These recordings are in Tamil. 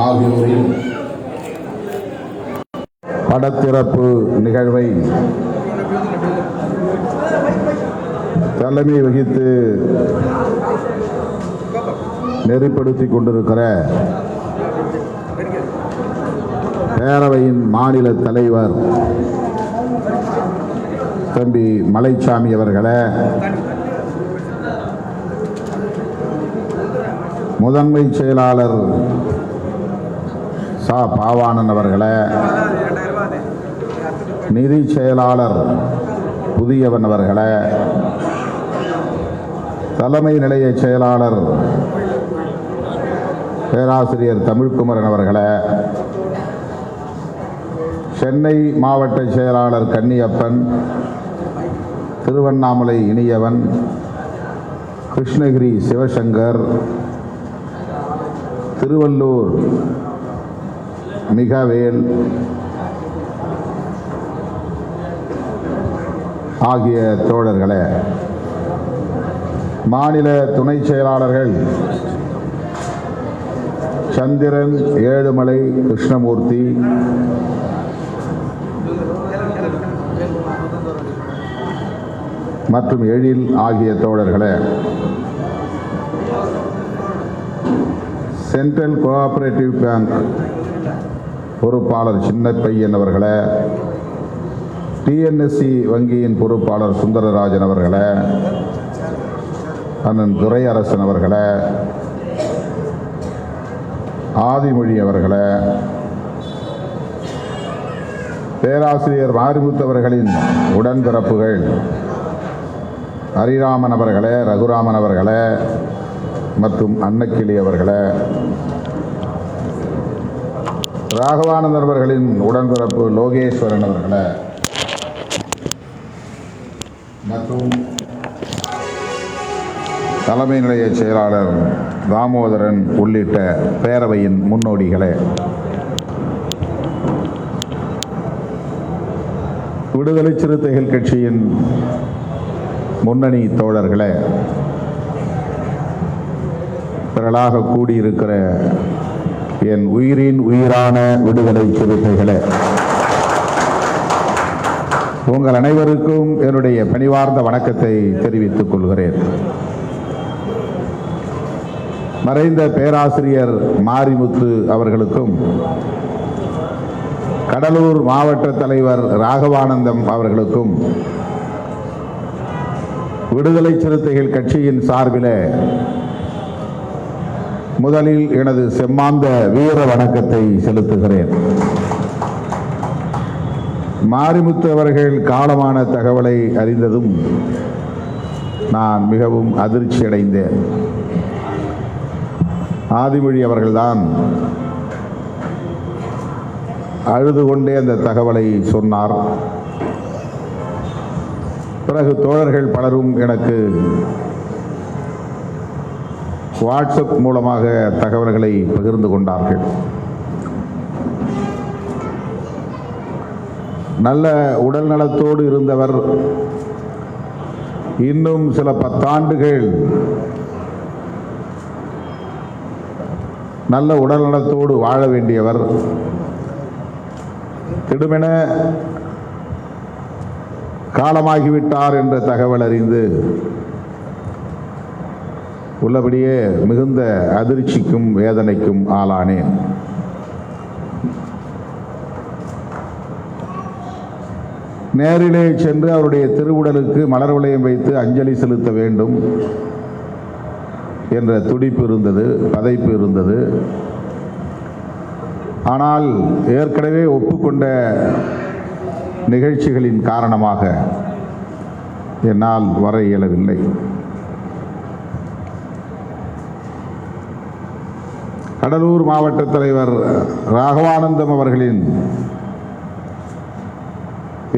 ஆகியோரின் படத்திறப்பு நிகழ்வை தலைமை வகித்து நெறிப்படுத்திக் கொண்டிருக்கிற பேரவையின் மாநில தலைவர் தம்பி மலைச்சாமி அவர்களை முதன்மை செயலாளர் சா பாவானன் அவர்களே நிதி செயலாளர் புதியவன் அவர்களே தலைமை நிலைய செயலாளர் பேராசிரியர் தமிழ்குமரன் அவர்களே. சென்னை மாவட்ட செயலாளர் கன்னியப்பன் திருவண்ணாமலை இனியவன் கிருஷ்ணகிரி சிவசங்கர் திருவள்ளூர் மிகவேல் ஆகிய தோழர்களே மாநில துணை செயலாளர்கள் சந்திரன் ஏழுமலை கிருஷ்ணமூர்த்தி மற்றும் எழில் ஆகிய தோழர்களே சென்ட்ரல் கோஆபரேட்டிவ் பேங்க் பொறுப்பாளர் சின்னப்பையன் அவர்களை டிஎன்எஸ்சி வங்கியின் பொறுப்பாளர் சுந்தரராஜன் அவர்களை அண்ணன் துரையரசன் அவர்களை ஆதிமொழி அவர்களை பேராசிரியர் மாரிமுத்து அவர்களின் உடன்பிறப்புகள் ஹரிராமன் அவர்களே ரகுராமன் அவர்களே மற்றும் அன்னக்கிளி அவர்களே ராகவானந்தர் அவர்களின் உடன்பிறப்பு லோகேஸ்வரன் அவர்களை. மற்றும் தலைமை நிலைய செயலாளர் தாமோதரன் உள்ளிட்ட பேரவையின் முன்னோடிகளே. விடுதலை சிறுத்தைகள் கட்சியின் முன்னணி தோழர்களே திரளாக கூடியிருக்கிற என் உயிரின் உயிரான விடுதலை சிறுத்தைகளே உங்கள் அனைவருக்கும் என்னுடைய பணிவார்ந்த வணக்கத்தை தெரிவித்துக் கொள்கிறேன். மறைந்த பேராசிரியர் மாரிமுத்து அவர்களுக்கும் கடலூர் மாவட்ட தலைவர் ராகவானந்தம் அவர்களுக்கும் விடுதலை சிறுத்தைகள் கட்சியின் சார்பில் முதலில் எனது செம்மாந்த வீர வணக்கத்தை செலுத்துகிறேன். மாரிமுத்து அவர்கள் காலமான தகவலை அறிந்ததும் நான் மிகவும் அதிர்ச்சி அடைந்தேன். ஆதிமொழி அவர்கள்தான் அழுது கொண்டே அந்த தகவலை சொன்னார். பிறகு தோழர்கள் பலரும் எனக்கு வாட்ஸ்அப் மூலமாக தகவல்களை பகிர்ந்து கொண்டார்கள். நல்ல உடல் நலத்தோடு இருந்தவர். இன்னும் சில பத்தாண்டுகள் நல்ல உடல் நலத்தோடு வாழ வேண்டியவர். திடுமென காலமாகிவிட்டார் என்ற தகவல் அறிந்து உள்ளபடியே மிகுந்த அதிர்ச்சிக்கும் வேதனைக்கும் ஆளானேன் நேரிலே சென்று அவருடைய திருவுடலுக்கு மலர் வளையம் வைத்து அஞ்சலி செலுத்த வேண்டும் என்ற துடிப்பு இருந்தது பதைப்பு இருந்தது. ஆனால் ஏற்கனவே ஒப்புக்கொண்ட நிகழ்ச்சிகளின் காரணமாக என்னால் வர இயலவில்லை. கடலூர் மாவட்ட தலைவர் ராகவானந்தம் அவர்களின்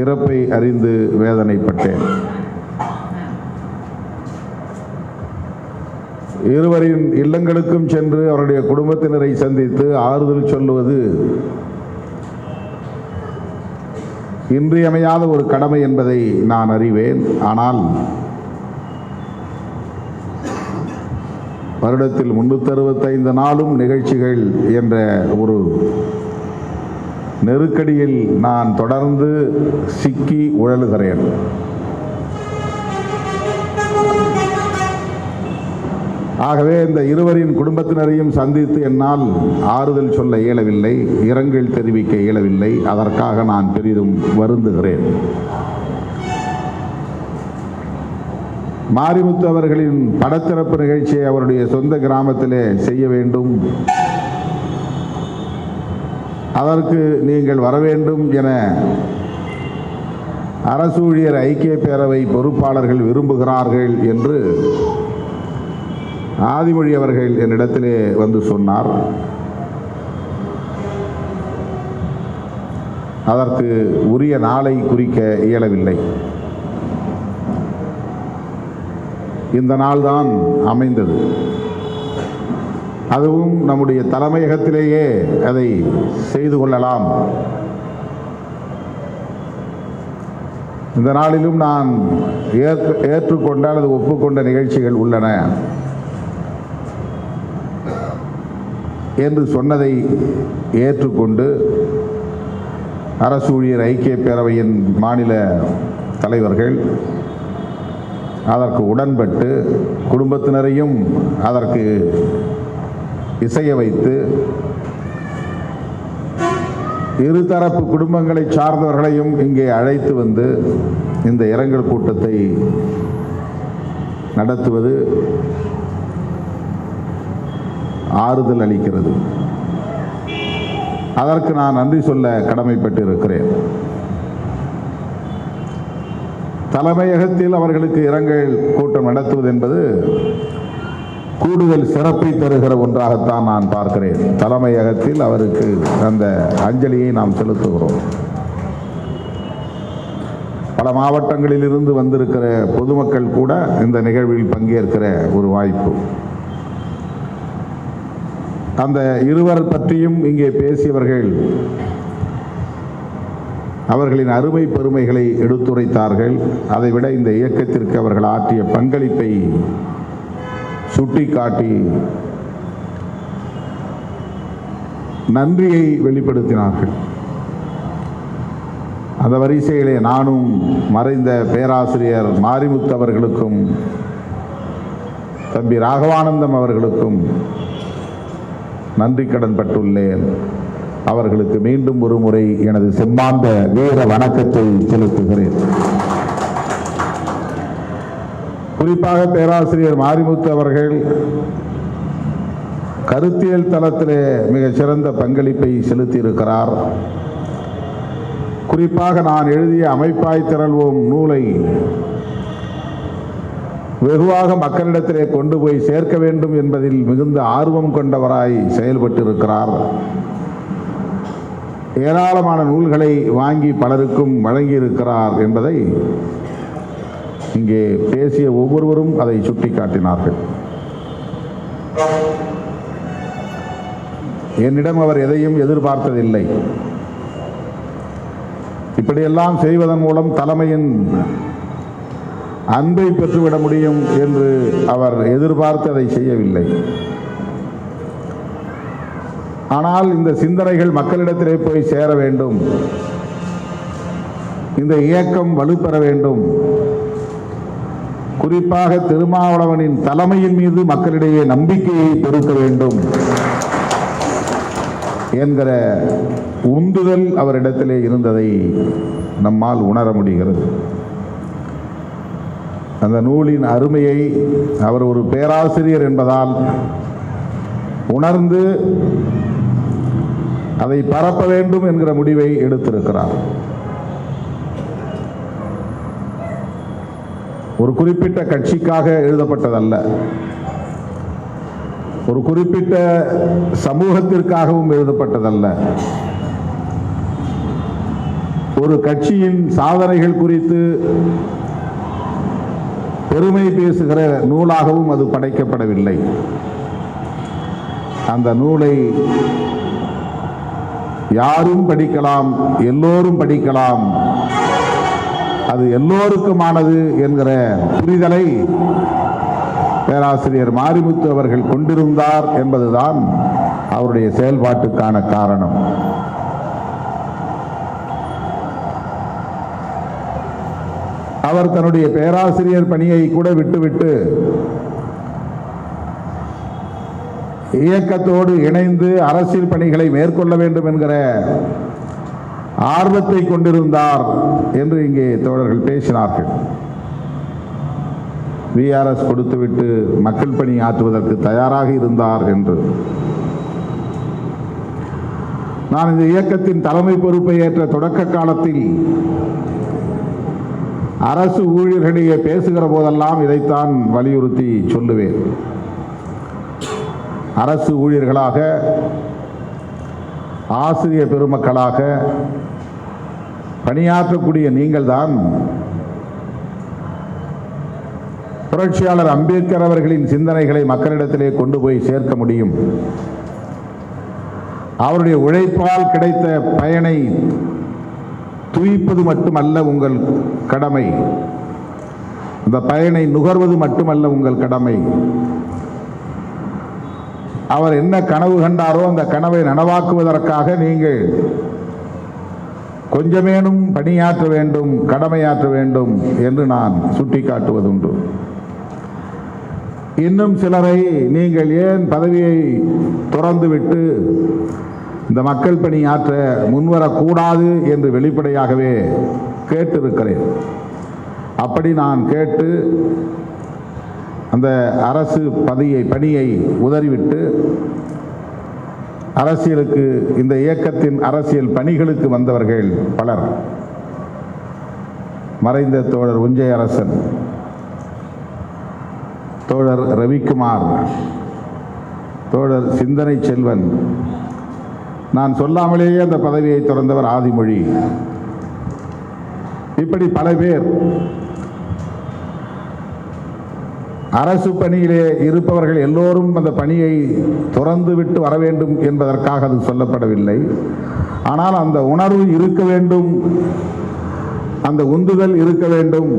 இறப்பை அறிந்து வேதனைப்பட்டேன். இருவரின் இல்லங்களுக்கும் சென்று அவருடைய குடும்பத்தினரை சந்தித்து ஆறுதல் சொல்லுவது இன்றியமையாத ஒரு கடமை என்பதை நான் அறிவேன். ஆனால் வருடத்தில் முன்னூற்றறுபத்தைந்து நாளும் நிகழ்ச்சிகள் என்ற ஒரு நெருக்கடியில் நான் தொடர்ந்து சிக்கி உழலுகிறேன். ஆகவே இந்த இருவரின் குடும்பத்தினரையும் சந்தித்து என்னால் ஆறுதல் சொல்ல இயலவில்லை இரங்கல் தெரிவிக்க இயலவில்லை. அதற்காக நான் பெரிதும் வருந்துகிறேன். மாரிமுத்து அவர்களின் படத்திறப்பு நிகழ்ச்சியை அவருடைய சொந்த கிராமத்திலே செய்ய வேண்டும். அதற்கு நீங்கள் வர வேண்டும் என அரசு ஊழியர் ஐக்கிய பேரவை பொறுப்பாளர்கள் விரும்புகிறார்கள் என்று ஆதிமொழி அவர்கள் என்னிடத்திலே வந்து சொன்னார். அதற்கு உரிய நாளை குறிக்க இயலவில்லை. இந்த நாள்தான் அமைந்தது. அதுவும் நம்முடைய தலைமையகத்திலேயே அதை செய்து கொள்ளலாம். இந்த நாளிலும் நான் ஏற்று ஏற்றுக்கொண்ட அல்லது ஒப்புக்கொண்ட நிகழ்ச்சிகள் உள்ளன. என்று சொன்னதை ஏற்றுக்கொண்டு அரசு ஊழியர் ஐக்கிய பேரவையின் மாநில தலைவர்கள் அதற்கு உடன்பட்டு குடும்பத்தினரையும் அதற்கு இசைய வைத்து இருதரப்பு குடும்பங்களை சார்ந்தவர்களையும் இங்கே அழைத்து வந்து இந்த இரங்கல் கூட்டத்தை நடத்துவது ஆறுதல் அளிக்கிறது. அதற்கு நான் நன்றி சொல்ல கடமைப்பட்டு இருக்கிறேன் தலைமையகத்தில் அவர்களுக்கு இரங்கல் கூட்டம் நடத்துவது என்பது கூடுதல் சிறப்பை தருகிற ஒன்றாகத்தான் நான் பார்க்கிறேன். தலைமையகத்தில் அவருக்கு அந்த அஞ்சலியை நாம் செலுத்துகிறோம். பல மாவட்டங்களில் இருந்து வந்திருக்கிற பொதுமக்கள் கூட இந்த நிகழ்வில் பங்கேற்கிற ஒரு வாய்ப்பு. அந்த இருவர் பற்றியும் இங்கே பேசியவர்கள் அவர்களின் அருமை பெருமைகளை எடுத்துரைத்தார்கள். அதைவிட இந்த இயக்கத்திற்கு அவர்கள் ஆற்றிய பங்களிப்பை சுட்டிக்காட்டி நன்றியை வெளிப்படுத்தினார்கள். அந்த வரிசையிலே நானும் மறைந்த பேராசிரியர் மாரிமுத்து அவர்களுக்கும் தம்பி ராகவானந்தம் அவர்களுக்கும் நன்றி கடன் பட்டுள்ளேன். அவர்களுக்கு மீண்டும் ஒரு முறை எனது செம்மாந்த வீர வணக்கத்தை செலுத்துகிறேன். குறிப்பாக பேராசிரியர் மாரிமுத்து அவர்கள் கருத்தியல் தளத்திலே மிகச்சிறந்த பங்களிப்பை செலுத்தியிருக்கிறார். குறிப்பாக நான் எழுதிய அமைப்பாய் திரள்வோம் நூலை வெகுவாக மக்களிடத்திலே கொண்டு போய் சேர்க்க வேண்டும் என்பதில் மிகுந்த ஆர்வம் கொண்டவராய் செயல்பட்டிருக்கிறார். ஏராளமான நூல்களை வாங்கி பலருக்கும் வழங்கியிருக்கிறார் என்பதை இங்கே பேசிய ஒவ்வொருவரும் அதை சுட்டிக்காட்டினார்கள். என்னிடம் அவர் எதையும் எதிர்பார்த்ததில்லை. இப்படியெல்லாம் செய்வதன் மூலம் தலைமையின் அன்பை பெற்றுவிட முடியும் என்று அவர் எதிர்பார்த்து அதை செய்யவில்லை. ஆனால் இந்த சிந்தனைகள் மக்களிடத்திலே போய் சேர வேண்டும். இந்த இயக்கம் வலுப்பெற வேண்டும். குறிப்பாக திருமாவளவனின் தலைமையின் மீது மக்களிடையே நம்பிக்கையை பெருக்க வேண்டும் என்கிற உந்துதல் அவரிடத்திலே இருந்ததை நம்மால் உணர முடிகிறது. அந்த நூலின் அருமையை அவர் ஒரு பேராசிரியர் என்பதால் உணர்ந்து அதை பரப்ப வேண்டும் என்கிற முடிவை எடுத்திருக்கிறார். ஒரு குறிப்பிட்ட கட்சிக்காக எழுதப்பட்டதல்ல. ஒரு குறிப்பிட்ட சமூகத்திற்காகவும் எழுதப்பட்டதல்ல. ஒரு கட்சியின் சாதனைகள் குறித்து பெருமை பேசுகிற நூலாகவும் அது படைக்கப்படவில்லை. அந்த நூலை யாரும் படிக்கலாம் எல்லோரும் படிக்கலாம். அது எல்லோருக்குமானது என்கிற புரிதலை பேராசிரியர் மாரிமுத்து அவர்கள் கொண்டிருந்தார் என்பதுதான் அவருடைய செயல்பாட்டுக்கான காரணம். அவர் தன்னுடைய பேராசிரியர் பணியை கூட விட்டுவிட்டு இயக்கத்தோடு இணைந்து அரசியல் பணிகளை மேற்கொள்ள வேண்டும் என்கிற ஆர்வத்தை கொண்டிருந்தார் என்று இங்கே தோழர்கள் பேசினார்கள். விஆர்எஸ் கொடுத்துவிட்டு மக்கள் பணி ஆற்றுவதற்கு தயாராக இருந்தார் என்று. நான் இந்த இயக்கத்தின் தலைமை பொறுப்பை ஏற்ற தொடக்க காலத்தில் அரசு ஊழியர்களிடையே பேசுகிற போதெல்லாம் இதைத்தான் வலியுறுத்தி சொல்லுவேன். அரசு ஊழியர்களாக ஆசிரியர் பெருமக்களாக பணியாற்றக்கூடிய நீங்கள்தான் புரட்சியாளர் அம்பேத்கர் அவர்களின் சிந்தனைகளை மக்களிடத்திலே கொண்டு போய் சேர்க்க முடியும். அவருடைய உழைப்பால் கிடைத்த பயனை துய்ப்பது மட்டுமல்ல உங்கள் கடமை. இந்த பயனை நுகர்வது மட்டுமல்ல உங்கள் கடமை. அவர் என்ன கனவு கண்டாரோ அந்த கனவை நனவாக்குவதற்காக நீங்கள் கொஞ்சமேனும் பணியாற்ற வேண்டும் கடமையாற்ற வேண்டும் என்று நான் சுட்டிக்காட்டுவதுண்டு. இன்னும் சிலரை நீங்கள் ஏன் பதவியை துறந்துவிட்டு இந்த மக்கள் பணி ஆற்ற முன்வரக்கூடாது என்று வெளிப்படையாகவே கேட்டிருக்கிறேன். அப்படி நான் கேட்டு அந்த அரசு பதியை பணியை உதறிவிட்டு அரசியலுக்கு இந்த இயக்கத்தின் அரசியல் பணிகளுக்கு வந்தவர்கள் பலர். மறைந்த தோழர் உஞ்சை அரசன் தோழர் ரவிக்குமார் தோழர் சிந்தனை செல்வன். நான் சொல்லாமலேயே அந்த பதவியை தொடர்ந்தவர் ஆதிமொழி. இப்படி பல பேர் அரசு பணியிலே இருப்பவர்கள் எல்லோரும் அந்த பணியை துறந்து விட்டு வர வேண்டும் என்பதற்காக அது சொல்லப்படவில்லை. ஆனால் அந்த உணர்வு இருக்க வேண்டும். அந்த உந்துதல் இருக்க வேண்டும்.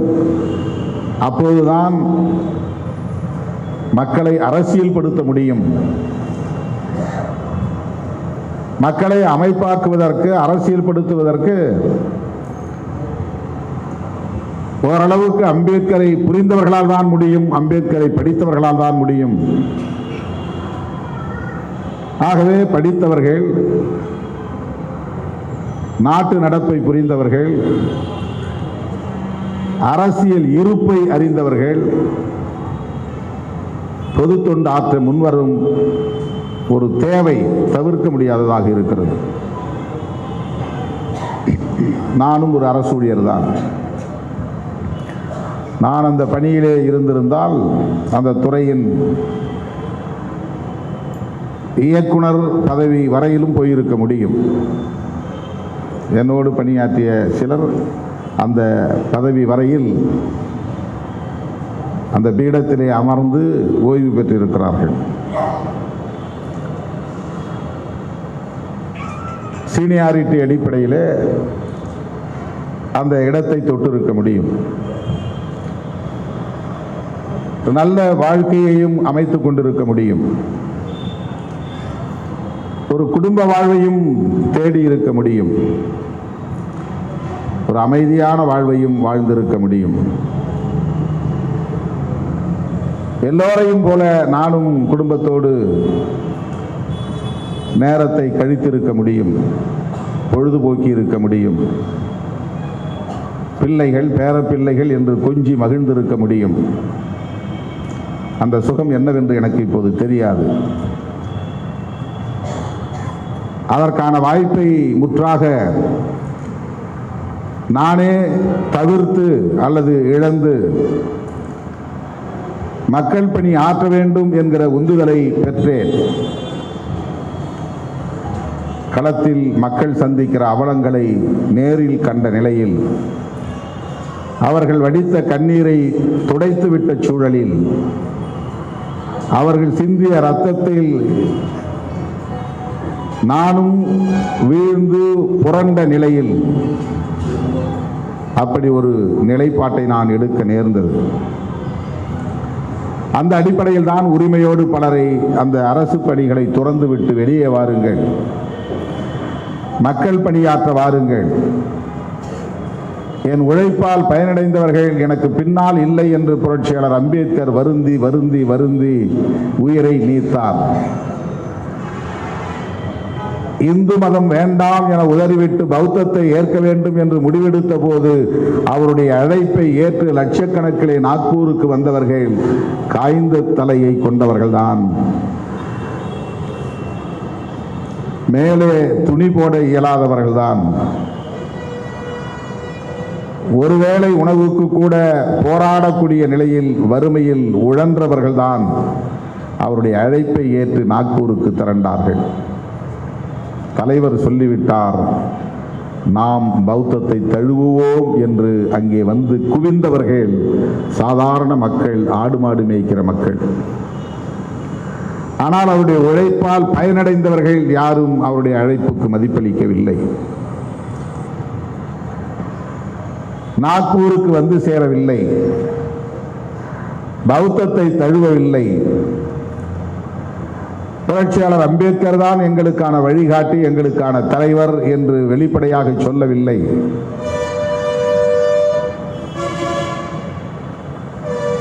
அப்போதுதான் மக்களை அரசியல்படுத்த முடியும். மக்களை அமைப்பாக்குவதற்கு அரசியல்படுத்துவதற்கு ஓரளவுக்கு அம்பேத்கரை புரிந்தவர்களால் தான் முடியும் அம்பேத்கரை படித்தவர்களால் தான் முடியும். ஆகவே படித்தவர்கள் நாட்டு நடப்பை புரிந்தவர்கள் அரசியல் இருப்பை அறிந்தவர்கள் பொது தொண்டு ஆற்ற முன்வரும் ஒரு தேவை தவிர்க்க முடியாததாக இருக்கிறது. நானும் ஒரு அரசு ஊழியர் தான். நான் அந்த பணியிலே இருந்திருந்தால் அந்த துறையின் இயக்குனர் பதவி வரையிலும் போயிருக்க முடியும். என்னோடு பணியாற்றிய சிலர் அந்த பதவி வரையில் அந்த பீடத்திலே அமர்ந்து ஓய்வு பெற்றிருக்கிறார்கள். சீனியாரிட்டி அடிப்படையில் அந்த இடத்தை தொட்டிருக்க முடியும். நல்ல வாழ்க்கையையும் அமைத்துக் கொண்டிருக்க முடியும். ஒரு குடும்ப வாழ்வையும் தேடி இருக்க முடியும். ஒரு அமைதியான வாழ்வையும் வாழ்ந்திருக்க முடியும். எல்லோரையும் போல நானும் குடும்பத்தோடு நேரத்தை கழித்திருக்க முடியும். பொழுதுபோக்கி இருக்க முடியும். பிள்ளைகள் பேரப்பிள்ளைகள் என்று கொஞ்சி மகிழ்ந்திருக்க முடியும். அந்த சுகம் என்னவென்று எனக்கு இப்போது தெரியாது. அதற்கான வாய்ப்பை முற்றாக நானே தவிர்த்து அல்லது இழந்து மக்கள் பணி ஆற்ற வேண்டும் என்கிற உந்துதலை பெற்றேன். களத்தில் மக்கள் சந்திக்கிற அவலங்களை நேரில் கண்ட நிலையில் அவர்கள் வடித்த கண்ணீரை துடைத்துவிட்ட சூழலில் அவர்கள் சிந்திய ரத்தத்தில் நானும் வீழ்ந்து புரண்ட நிலையில் அப்படி ஒரு நிலைப்பாட்டை நான் எடுக்க நேர்ந்தது. அந்த அடிப்படையில் தான் உரிமையோடு பலரை அந்த அரசு பணிகளை துறந்துவிட்டு வெளியே வாருங்கள். மக்கள் பணியாற்ற வாருங்கள். என் உழைப்பால் பயனடைந்தவர்கள் எனக்கு பின்னால் இல்லை என்று புரட்சியாளர் அம்பேத்கர் வருந்தி வருந்தி வருந்தி உயிரை நீத்தார். இந்து மதம் வேண்டாம் என உதறிவிட்டு பௌத்தத்தை ஏற்க வேண்டும் என்று முடிவெடுத்த போது அவருடைய அழைப்பை ஏற்று லட்சக்கணக்கிலே நாக்பூருக்கு வந்தவர்கள் காய்ந்த தலையை கொண்டவர்கள்தான். மேலே துணி போட இயலாதவர்கள்தான். ஒருவேளை உணவுக்கு கூட போராடக்கூடிய நிலையில் வறுமையில் உழன்றவர்கள்தான் அவருடைய அழைப்பை ஏற்று நாக்பூருக்கு திரண்டார்கள். தலைவர் சொல்லிவிட்டார் நாம் பௌத்தத்தை தழுவுவோம் என்று அங்கே வந்து குவிந்தவர்கள் சாதாரண மக்கள் ஆடு மாடு மேய்க்கிற மக்கள். ஆனால் அவருடைய உழைப்பால் பயனடைந்தவர்கள் யாரும் அவருடைய அழைப்புக்கு மதிப்பளிக்கவில்லை. நாக்பூருக்கு வந்து சேரவில்லை. பௌத்தத்தை தழுவவில்லை. புரட்சியாளர் அம்பேத்கர் தான் எங்களுக்கான வழிகாட்டி எங்களுக்கான தலைவர் என்று வெளிப்படையாக சொல்லவில்லை.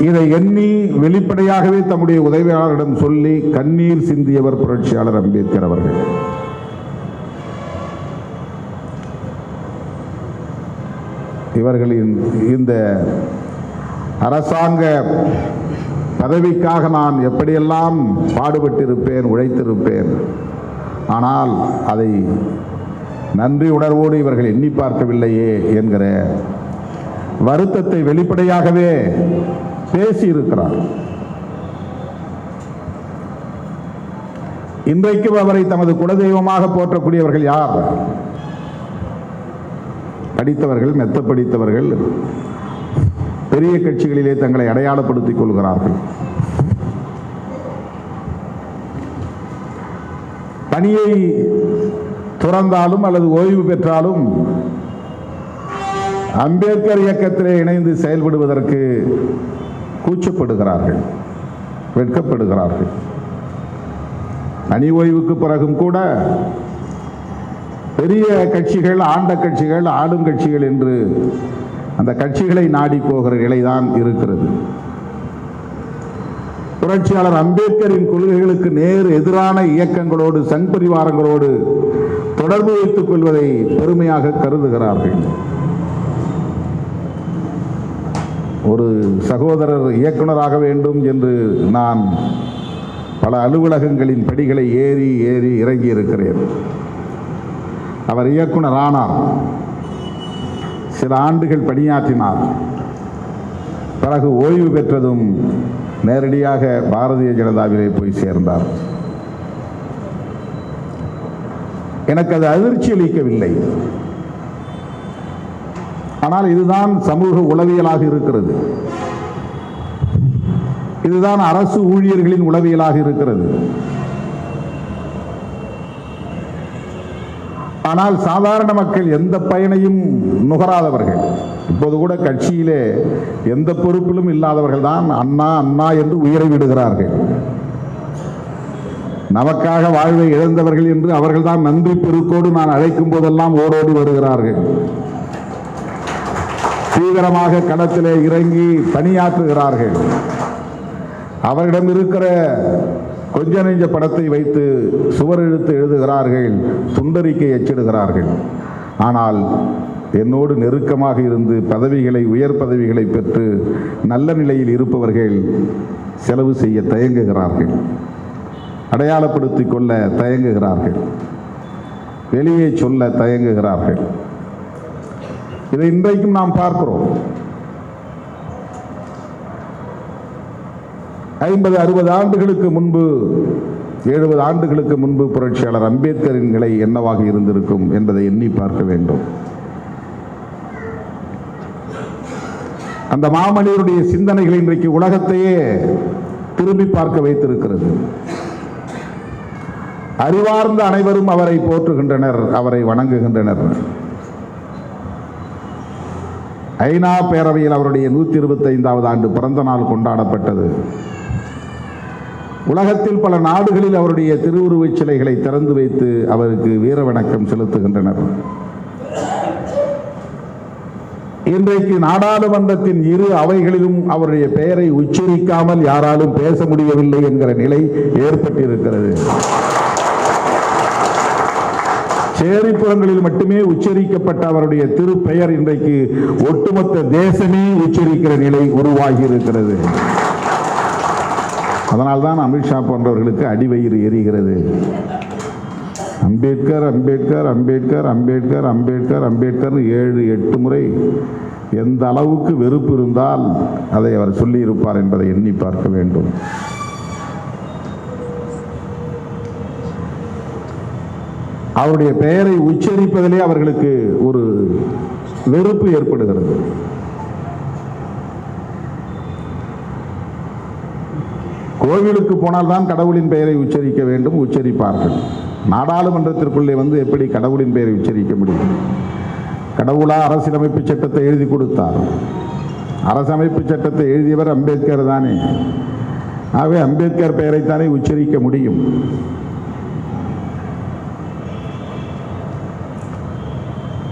இதை எண்ணி வெளிப்படையாகவே தம்முடைய உதவியாளரிடம் சொல்லி கண்ணீர் சிந்தியவர் புரட்சியாளர் அம்பேத்கர் அவர்கள். இவர்களின் இந்த அரசாங்க பதவிக்காக நான் எப்படியெல்லாம் பாடுபட்டிருப்பேன் உழைத்திருப்பேன் ஆனால் அதை நன்றி உணர்வோடு இவர்கள் எண்ணி பார்க்கவில்லையே என்கிற வருத்தத்தை வெளிப்படையாகவே பேசியிருக்கிறார். இன்றைக்கும் அவரை தமது குலதெய்வமாக போற்றக்கூடியவர்கள் யார்? படித்தவர்கள் மெத்த படித்தவர்கள் பெரிய கட்சிகளிலே தங்களை அடையாளப்படுத்திக் கொள்கிறார்கள். பணியை துறந்தாலும் அல்லது ஓய்வு பெற்றாலும் அம்பேத்கர் இயக்கத்திலே இணைந்து செயல்படுவதற்கு கூச்சப்படுகிறார்கள் வெட்கப்படுகிறார்கள். பணி ஓய்வுக்கு பிறகும் கூட பெரிய கட்சிகள் ஆண்ட கட்சிகள் ஆளும் கட்சிகள் என்று அந்த கட்சிகளை நாடி போகிற நிலைதான் இருக்கிறது. புரட்சியாளர் அம்பேத்கரின் கொள்கைகளுக்கு நேர் எதிரான இயக்கங்களோடு சங் பரிவாரங்களோடு தொடர்பு வைத்துக் கொள்வதை பெருமையாக கருதுகிறார்கள். ஒரு சகோதரர் இயக்குனராக வேண்டும் என்று நான் பல அலுவலகங்களின் படிகளை ஏறி ஏறி இறங்கி இருக்கிறேன் அவர் இயக்குனர் ஆனார் சில ஆண்டுகள் பணியாற்றினார். பிறகு ஓய்வு பெற்றதும் நேரடியாக பாரதிய ஜனதாவிலே போய் சேர்ந்தார். எனக்கு அது அதிர்ச்சி அளிக்கவில்லை. ஆனால் இதுதான் சமூக உளவியலாக இருக்கிறது. இதுதான் அரசு ஊழியர்களின் உளவியலாக இருக்கிறது. ஆனால் சாதாரண மக்கள் எந்த பயனையும் நுகராதவர்கள். இப்போது கூட கட்சியிலே எந்த பொறுப்பிலும் இல்லாதவர்கள் தான் அண்ணா அண்ணா என்று உயிரை விடுகிறார்கள். நமக்காக வாழ்வை இழந்தவர்கள் என்று அவர்கள்தான் நன்றி பெருக்கோடு நான் அழைக்கும் போதெல்லாம் ஓடோடி வருகிறார்கள். தீவிரமாக களத்திலே இறங்கி பணியாற்றுகிறார்கள். அவரிடம் இருக்கிற கொஞ்ச நெஞ்ச படத்தை வைத்து சுவர் எழுத்து எழுதுகிறார்கள் துண்டறிக்கை எச்சிடுகிறார்கள். ஆனால் என்னோடு நெருக்கமாக இருந்து பதவிகளை உயர் பதவிகளை பெற்று நல்ல நிலையில் இருப்பவர்கள் செலவு செய்ய தயங்குகிறார்கள். அடையாளப்படுத்திக் கொள்ள தயங்குகிறார்கள். வெளியே சொல்ல தயங்குகிறார்கள். இதை இன்றைக்கும் நாம் பார்க்கிறோம். ஐம்பது அறுபது ஆண்டுகளுக்கு முன்பு எழுபது ஆண்டுகளுக்கு முன்பு புரட்சியாளர் அம்பேத்கரின் நிலை என்னவாக இருந்திருக்கும் என்பதை எண்ணி பார்க்க வேண்டும். அந்த மாமனிதருடைய சிந்தனைகள் இன்றைக்கு உலகத்தையே திரும்பி பார்க்க வைத்திருக்கிறது. அறிவார்ந்த அனைவரும் அவரை போற்றுகின்றனர் அவரை வணங்குகின்றனர். ஐநா பேரவையில் அவருடைய நூற்றி இருபத்தைந்தாவது ஆண்டு பிறந்த நாள் கொண்டாடப்பட்டது. உலகத்தில் பல நாடுகளில் அவருடைய திருவுருவச் சிலைகளை திறந்து வைத்து அவருக்கு வீர வணக்கம் செலுத்துகின்றனர். இன்றைக்கு நாடாளுமன்றத்தின் இரு அவைகளிலும் அவருடைய பெயரை உச்சரிக்காமல் யாராலும் பேச முடியவில்லை என்கிற நிலை ஏற்பட்டிருக்கிறது. சேரிப்புறங்களில் மட்டுமே உச்சரிக்கப்பட்ட அவருடைய திருப்பெயர் இன்றைக்கு ஒட்டுமொத்த தேசமே உச்சரிக்கிற நிலை உருவாகி இருக்கிறது அதனால்தான் அமித்ஷா போன்றவர்களுக்கு அடிவயிறு எரிகிறது அம்பேத்கர் அம்பேத்கர் அம்பேத்கர் அம்பேத்கர் அம்பேத்கர் அம்பேத்கர் ஏழு எட்டு முறை எந்த அளவுக்கு வெறுப்பு இருந்தால் அதை அவர் சொல்லியிருப்பார் என்பதை எண்ணி பார்க்க வேண்டும். அவருடைய பெயரை உச்சரிப்பதிலே அவர்களுக்கு ஒரு வெறுப்பு ஏற்படுகிறது. கோவிலுக்கு போனால்தான் கடவுளின் பெயரை உச்சரிக்க வேண்டும் உச்சரிப்பார்கள். நாடாளுமன்றத்திற்குள்ளே வந்து எப்படி கடவுளின் பெயரை உச்சரிக்க முடியும்? கடவுளா அரசியலமைப்பு சட்டத்தை எழுதி கொடுத்தார். அரசமைப்பு சட்டத்தை எழுதியவர் அம்பேத்கர் தானே. ஆகவே அம்பேத்கர் பெயரைத்தானே உச்சரிக்க முடியும்.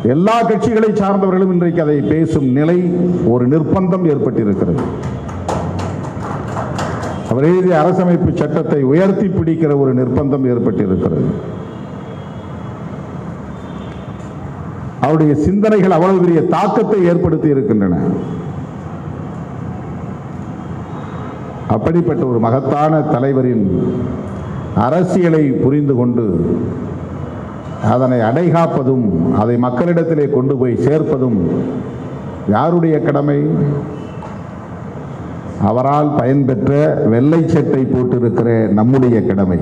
எல்லா கட்சிகளை சார்ந்தவர்களும் இன்றைக்கு அதை பேசும் நிலை ஒரு நிர்பந்தம் ஏற்பட்டிருக்கிறது. அவர் எழுதிய அரசமைப்பு சட்டத்தை உயர்த்தி பிடிக்கிற ஒரு நிர்பந்தம் ஏற்பட்டிருக்கிறது. அவருடைய சிந்தனைகள் அவ்வளவு பெரிய தாக்கத்தை ஏற்படுத்தி இருக்கின்றன. அப்படிப்பட்ட ஒரு மகத்தான தலைவரின் அரசியலை புரிந்து கொண்டு அதனை அடைகாப்பதும் அதை மக்களிடத்திலே கொண்டு போய் சேர்ப்பதும் யாருடைய கடமை? அவரால் பயன்பெற்ற வெள்ளை சட்டை போட்டிருக்கிற நம்முடைய கடமை.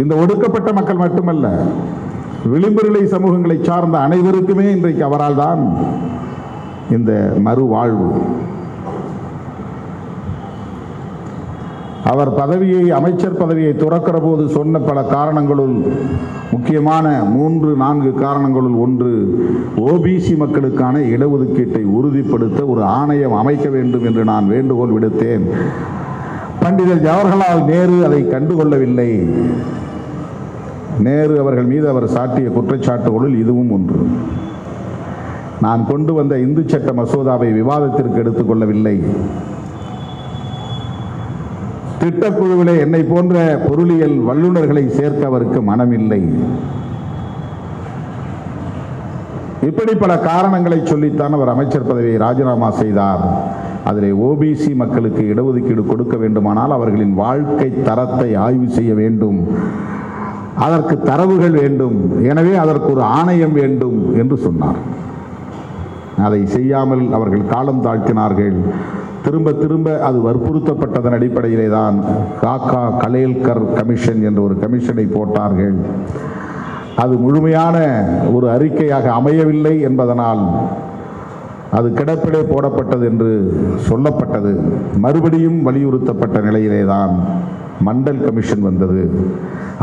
இந்த ஒடுக்கப்பட்ட மக்கள் மட்டுமல்ல விளிம்புநிலை சமூகங்களை சார்ந்த அனைவருக்குமே இன்றைக்கு அவரால் தான் இந்த மறுவாழ்வு. அவர் பதவியை அமைச்சர் பதவியை துறக்கிற போது சொன்ன பல காரணங்களுள் முக்கியமான மூன்று நான்கு காரணங்களுள் ஒன்று ஓபிசி மக்களுக்கான இடஒதுக்கீட்டை உறுதிப்படுத்த ஒரு ஆணையம் அமைக்க வேண்டும் என்று நான் வேண்டுகோள் விடுத்தேன். பண்டிதர் ஜவஹர்லால் நேரு அதை கண்டுகொள்ளவில்லை. நேரு அவர்கள் மீது அவர் சாட்டிய குற்றச்சாட்டுகளுள் இதுவும் ஒன்று. நான் கொண்டு வந்த இந்து சட்ட மசோதாவை விவாதத்திற்கு எடுத்துக்கொள்ளவில்லை. திட்டக்குழுவிலே என்னை போன்ற பொருளியல் வல்லுநர்களை சேர்க்க அவருக்கு மனமில்லை. இப்படி பல காரணங்களை சொல்லித்தான் அவர் அமைச்சர் பதவியை ராஜினாமா செய்தார். அதிலே ஓபிசி மக்களுக்கு இடஒதுக்கீடு கொடுக்க வேண்டுமானால் அவர்களின் வாழ்க்கை தரத்தை ஆய்வு செய்ய வேண்டும். அதற்கு தரவுகள் வேண்டும். எனவே அதற்கு ஒரு ஆணையம் வேண்டும் என்று சொன்னார். அதை செய்யாமல் அவர்கள் காலம் தாழ்த்தினார்கள். திரும்ப திரும்ப அது வற்புறுத்தப்பட்டதன் அடிப்படையிலே தான் காக்கா கலேல்கர் கமிஷன் என்ற ஒரு கமிஷனை போட்டார்கள். அது முழுமையான ஒரு அறிக்கையாக அமையவில்லை என்பதனால் அது கிடப்பிலே போடப்பட்டது என்று சொல்லப்பட்டது. மறுபடியும் வலியுறுத்தப்பட்ட நிலையிலே தான் மண்டல் கமிஷன் வந்தது.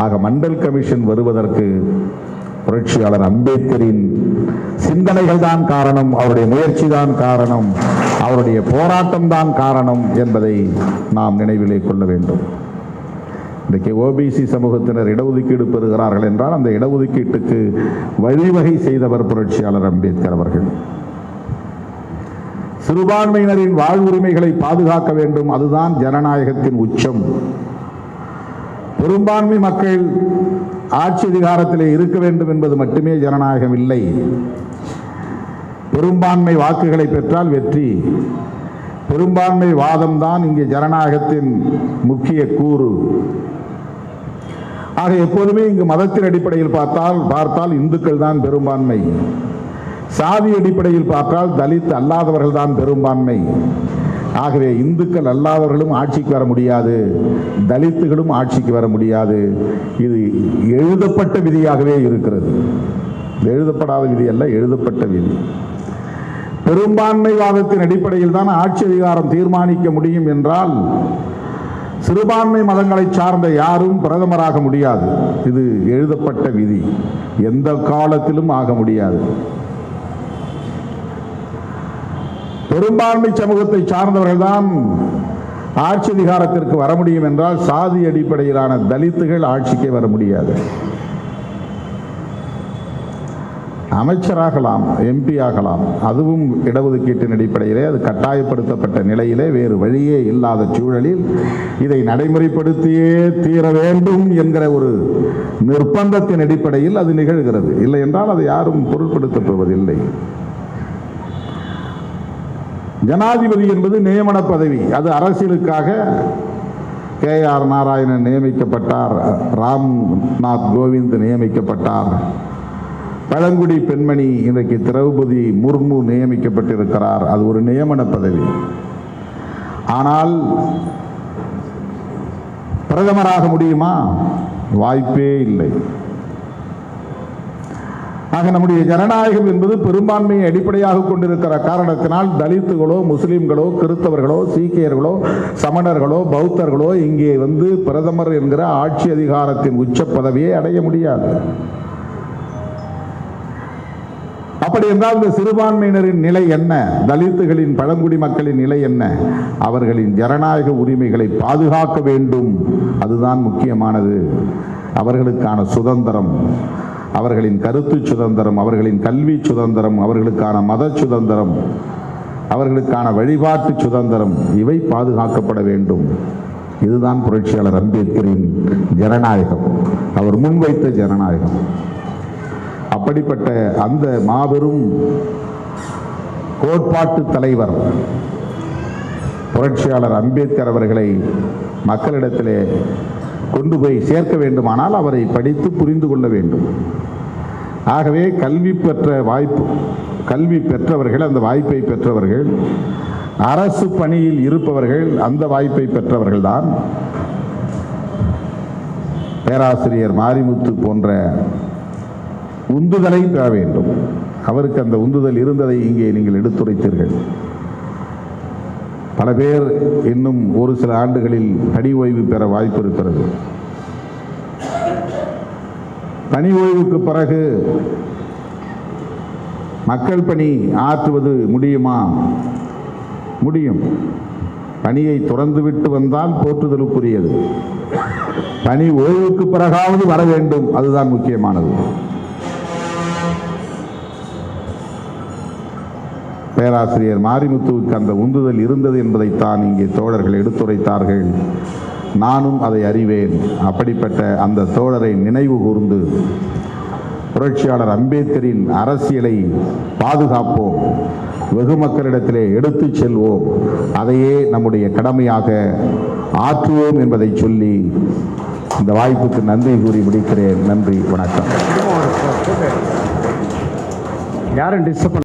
ஆக மண்டல் கமிஷன் வருவதற்கு புரட்சியாளர் அம்பேத்கரின் சிந்தனைகள் தான் காரணம் அவருடைய முயற்சி தான் காரணம். அவருடைய போராட்டம் தான் காரணம் என்பதை நாம் நினைவிலே கொள்ள வேண்டும். இன்றைக்கு ஓபிசி சமூகத்தினர் இடஒதுக்கீடு பெறுகிறார்கள் என்றால் அந்த இடஒதுக்கீட்டுக்கு வழிவகை செய்தவர் புரட்சியாளர் அம்பேத்கர் அவர்கள். சிறுபான்மையினரின் வாழ்வுரிமைகளை பாதுகாக்க வேண்டும் அதுதான் ஜனநாயகத்தின் உச்சம். பெரும்பான்மை மக்கள் ஆட்சி அதிகாரத்திலே இருக்க வேண்டும் என்பது மட்டுமே ஜனநாயகம் இல்லை. பெரும்பான்மை வாக்குகளை பெற்றால் வெற்றி. பெரும்பான்மை வாதம் தான் இங்கே ஜனநாயகத்தின் முக்கிய கூறு. ஆக எப்போதுமே இங்கு மதத்தின் அடிப்படையில் பார்த்தால் பார்த்தால் இந்துக்கள் தான் பெரும்பான்மை. சாதி அடிப்படையில் பார்த்தால் தலித் அல்லாதவர்கள் தான் பெரும்பான்மை. ஆகவே இந்துக்கள் அல்லாதவர்களும் ஆட்சிக்கு வர முடியாது. தலித்துகளும் ஆட்சிக்கு வர முடியாது. இது எழுதப்பட்ட விதியாகவே இருக்கிறது. எழுதப்படாத விதி அல்ல எழுதப்பட்ட விதி. பெரும்பான்மைவாதத்தின் அடிப்படையில் தான் ஆட்சி அதிகாரம் தீர்மானிக்க முடியும் என்றால் சிறுபான்மை மதங்களை சார்ந்த யாரும் பிரதமராக முடியாது. இது எழுதப்பட்ட விதி. எந்த காலத்திலும் ஆக முடியாது. பெரும்பான்மை சமூகத்தை சார்ந்தவர்கள் தான் ஆட்சி அதிகாரத்திற்கு வர முடியும் என்றால் சாதி அடிப்படையிலான தலித்துகள் ஆட்சிக்கே வர முடியாது. அமைச்சராகலாம் எம்பி ஆகலாம். அதுவும் இடஒதுக்கீட்டின் அடிப்படையிலே அது கட்டாயப்படுத்தப்பட்ட நிலையிலே வேறு வழியே இல்லாத சூழலில் இதை நடைமுறைப்படுத்தியே தீர வேண்டும் என்கிற ஒரு நிர்பந்தத்தின் அடிப்படையில் அது நிகழ்கிறது. இல்லை என்றால் அதை யாரும் பொருட்படுத்தப் போவதில்லை ஜனாதிபதி என்பது நியமன பதவி. அது அரசியலுக்காக கே ஆர் நாராயணன் நியமிக்கப்பட்டார். ராம்நாத் கோவிந்த் நியமிக்கப்பட்டார். பழங்குடி பெண்மணி இன்றைக்கு திரௌபதி முர்மு நியமிக்கப்பட்டிருக்கிறார். அது ஒரு நியமன பதவி. ஆனால் பிரதமராக முடியுமா? வாய்ப்பே இல்லை. ஆக நம்முடைய ஜனநாயகம் என்பது பெரும்பான்மையை அடிப்படையாக கொண்டிருக்கிற காரணத்தினால் தலித்துகளோ முஸ்லீம்களோ கிறிஸ்தவர்களோ சீக்கியர்களோ சமணர்களோ பௌத்தர்களோ இங்கே வந்து பிரதமர் என்கிற ஆட்சி அதிகாரத்தின் உச்ச பதவியை அடைய முடியாது. அப்படி என்றால் இந்த சிறுபான்மையினரின் நிலை என்ன? தலித்துகளின் பழங்குடி மக்களின் நிலை என்ன? அவர்களின் ஜனநாயக உரிமைகளை பாதுகாக்க வேண்டும். அதுதான் முக்கியமானது. அவர்களுக்கான சுதந்திரம். அவர்களின் கருத்து சுதந்திரம் அவர்களின் கல்வி சுதந்திரம் அவர்களுக்கான மத சுதந்திரம் அவர்களுக்கான வழிபாட்டு சுதந்திரம் இவை பாதுகாக்கப்பட வேண்டும். இதுதான் புரட்சியாளர் அம்பேத்கரின் ஜனநாயகம். அவர் முன்வைத்த ஜனநாயகம். அப்படிப்பட்ட அந்த மாபெரும் கோட்பாட்டு தலைவர் புரட்சியாளர் அம்பேத்கர் அவர்களை மக்களிடத்திலே கொண்டு போய் சேர்க்க வேண்டுமானால் அவரை படித்து புரிந்து கொள்ள வேண்டும். ஆகவே கல்வி பெற்ற வாய்ப்பு கல்வி பெற்றவர்கள் அந்த வாய்ப்பை பெற்றவர்கள் அரசு பணியில் இருப்பவர்கள் அந்த வாய்ப்பை பெற்றவர்கள் தான். பேராசிரியர் மாரிமுத்து போன்ற உந்துதலை பெற வேண்டும். அவருக்கு அந்த உந்துதல் இருந்ததை இங்கே நீங்கள் எடுத்துரைத்தீர்கள். பல பேர் இன்னும் ஒரு சில ஆண்டுகளில் பணி ஓய்வு பெற வாய்ப்பு இருக்கிறது. பணி ஓய்வுக்கு பிறகு மக்கள் பணி ஆற்றுவது முடியுமா? முடியும். பணியை துறந்துவிட்டு வந்தால் போற்றுதலுக்குரியது. பணி ஓய்வுக்கு பிறகாவது வர வேண்டும். அதுதான் முக்கியமானது. பேராசிரியர் மாரிமுத்துவுக்கு அந்த உந்துதல் இருந்தது என்பதைத்தான் இங்கே தோழர்கள் எடுத்துரைத்தார்கள். நானும் அதை அறிவேன். அப்படிப்பட்ட அந்த தோழரை நினைவு கூர்ந்து புரட்சியாளர் அம்பேத்கரின் அரசியலை பாதுகாப்போம். வெகு மக்களிடத்திலே எடுத்துச் செல்வோம். அதையே நம்முடைய கடமையாக ஆற்றுவோம் என்பதை சொல்லி இந்த வாய்ப்புக்கு நன்றி கூறி முடிக்கிறேன். நன்றி வணக்கம். யாரும் டிஸ்டர்ப்